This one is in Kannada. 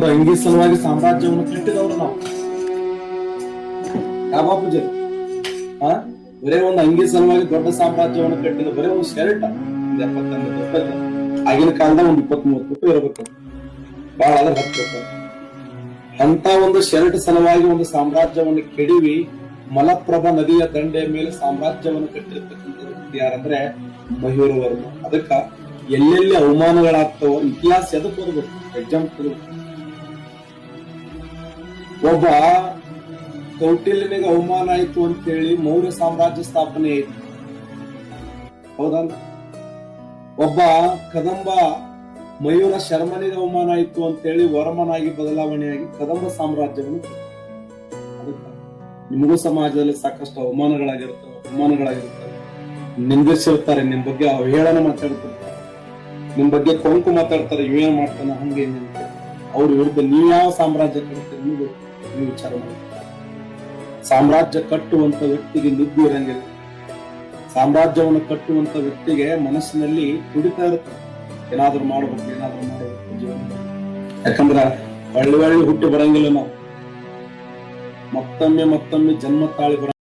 ಒಂದು ಅಂಗಿ ಸಲುವಾಗಿ ಸಾಮ್ರಾಜ್ಯವನ್ನು ಕಟ್ಟಿದವರು ನಾವು ಯಾವ ಪೂಜೆ ಆ ಬರೇ ಒಂದು ಅಂಗಿ ಸಲುವಾಗಿ ದೊಡ್ಡ ಸಾಮ್ರಾಜ್ಯವನ್ನು ಕಟ್ಟಿದ ಬರೇ ಒಂದು ಶರ್ಟ್ ಎಪ್ಪತ್ತೊಂದು ಆಗಿನ ಕಾಲದಾಗ ಒಂದು ಇಪ್ಪತ್ತ್ ಮೂವತ್ತು ರೂಪಾಯಿ ಇರಬೇಕು ಬಹಳ ಆದ್ರೆ ಹತ್ತು ಅಂತ ಒಂದು ಶರ್ಟ್ ಸಲುವಾಗಿ ಒಂದು ಸಾಮ್ರಾಜ್ಯವನ್ನು ಕೆಡಿವಿ ಮಲಪ್ರಭಾ ನದಿಯ ದಂಡೆಯ ಮೇಲೆ ಸಾಮ್ರಾಜ್ಯವನ್ನು ಕಟ್ಟಿರ್ತಕ್ಕಂಥ ಯಾರಂದ್ರೆ ಮಯೂರ ವರ್ಮ ಅದಕ್ಕ ಎಲ್ಲೆಲ್ಲಿ ಅವಮಾನಗಳಾಗ್ತವೋ ಇತಿಹಾಸ ಎದಕ್ಕೆ ಓದಬೇಕು ಎಕ್ಸಾಮ್ ಒಬ್ಬ ಕೌಟಿಲ್ಯನಿಗೆ ಅವಮಾನ ಆಯ್ತು ಅಂತೇಳಿ ಮೌರ್ಯ ಸಾಮ್ರಾಜ್ಯ ಸ್ಥಾಪನೆ ಆಯ್ತು. ಹೌದಲ್ಲ ಒಬ್ಬ ಕದಂಬ ಮಯೂರ ಶರ್ಮನಿಗೆ ಅವಮಾನ ಆಯ್ತು ಅಂತೇಳಿ ವರಮನಾಗಿ ಬದಲಾವಣೆಯಾಗಿ ಕದಂಬ ಸಾಮ್ರಾಜ್ಯವನ್ನು ನಿಮಗೂ ಸಮಾಜದಲ್ಲಿ ಸಾಕಷ್ಟು ಅವಮಾನಗಳಾಗಿರ್ತವೆ ಅವಮಾನಗಳಾಗಿರ್ತವೆ ನಿಂದಿಸಿರ್ತಾರೆ ನಿಮ್ ಬಗ್ಗೆ ಅವಹೇಳನ ಮಾತಾಡ್ತಿರ್ತಾರೆ ನಿಮ್ ಬಗ್ಗೆ ಕೊಂಕು ಮಾತಾಡ್ತಾರೆ, ಇವೇನ್ ಮಾಡ್ತಾನೆ ಹಂಗೆ ಅಂತ ಅವ್ರ ವಿರುದ್ಧ ನೀವ್ ಯಾವ ಸಾಮ್ರಾಜ್ಯ ಕಟ್ತೀರಿ ನೀವು ವಿಚಾರ ಮಾಡಿ ಸಾಮ್ರಾಜ್ಯ ಕಟ್ಟುವಂತ ವ್ಯಕ್ತಿಗೆ ನಿದ್ದೆ ಇರಂಗಿಲ್ಲ. ಸಾಮ್ರಾಜ್ಯವನ್ನು ಕಟ್ಟುವಂತ ವ್ಯಕ್ತಿಗೆ ಮನಸ್ಸಿನಲ್ಲಿ ತುಡಿತಾ ಇರುತ್ತೆ. ಏನಾದ್ರೂ ಮಾಡ್ಬೇಕು, ಏನಾದ್ರೂ ಮಾಡಬೇಕು ಜೀವನ. ಯಾಕಂದ್ರ ಒಳ್ಳೆ ಒಳ್ಳೆ ಹುಟ್ಟಿ ಬರಂಗಿಲ್ಲ ನಾವು. ಮತ್ತೊಮ್ಮೆ ಮತ್ತೊಮ್ಮೆ ಜನ್ಮ ತಾಳಿ ಬರ